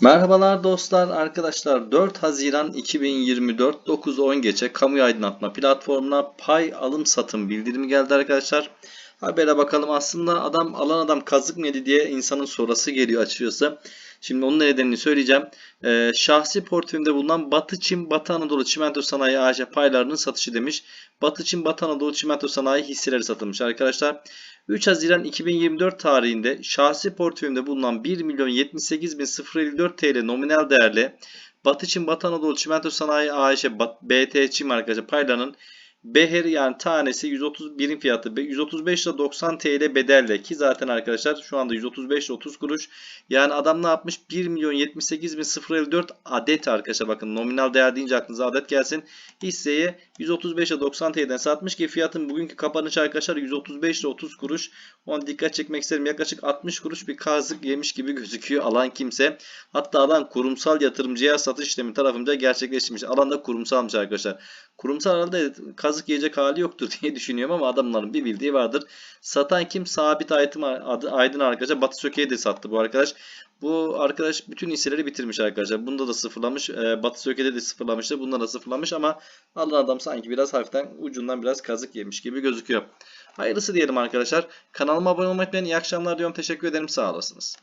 Merhabalar dostlar, arkadaşlar 4 Haziran 2024 9.10 geçe kamu aydınlatma platformuna pay alım satım bildirimi geldi arkadaşlar. Habere bakalım aslında adam alan adam kazık mı yedi diye insanın sorası geliyor açıkçası. Şimdi onun nedenini söyleyeceğim. Ee, şahsi portföyümde bulunan Batı Çin Batı Anadolu Çimento Sanayi AŞ paylarının satışı demiş. Batı Çin Batı Anadolu Çimento Sanayi hisseleri satılmış arkadaşlar. 3 Haziran 2024 tarihinde şahsi portföyümde bulunan 1 milyon 78 bin 054 TL nominal değerli Batı Çin Batı Anadolu Çimento Sanayi AŞ BT Çim arkadaşlar paylarının Beher yani tanesi 130 birim fiyatı be- 135 ile 90 TL bedelle ki zaten arkadaşlar şu anda 135 ile 30 kuruş. Yani adam ne yapmış? 1 milyon 78 bin 054 adet arkadaşlar. Bakın nominal değer deyince aklınıza adet gelsin. Hisseyi 135 ile 90 TL'den satmış ki fiyatın bugünkü kapanış arkadaşlar 135 ile 30 kuruş. Ona dikkat çekmek isterim. Yaklaşık 60 kuruş bir kazık yemiş gibi gözüküyor alan kimse. Hatta alan kurumsal yatırımcıya satış işlemi tarafınca gerçekleştirmiş alanda kurumsalmış arkadaşlar. Kurumsal alanda kazık yiyecek hali yoktur diye düşünüyorum ama adamların bir bildiği vardır. Satan kim? Sabit Aydın, Aydın arkadaşlar. Batı Söke'ye de sattı bu arkadaş. Bu arkadaş bütün hisseleri bitirmiş arkadaşlar. Bunda da sıfırlamış. E, Batı Söke'de de sıfırlamıştı. Bunda da sıfırlamış ama alan adam sanki biraz hafiften ucundan biraz kazık yemiş gibi gözüküyor. Hayırlısı diyelim arkadaşlar. Kanalıma abone olmayı unutmayın. İyi akşamlar diyorum. Teşekkür ederim. Sağ olasınız.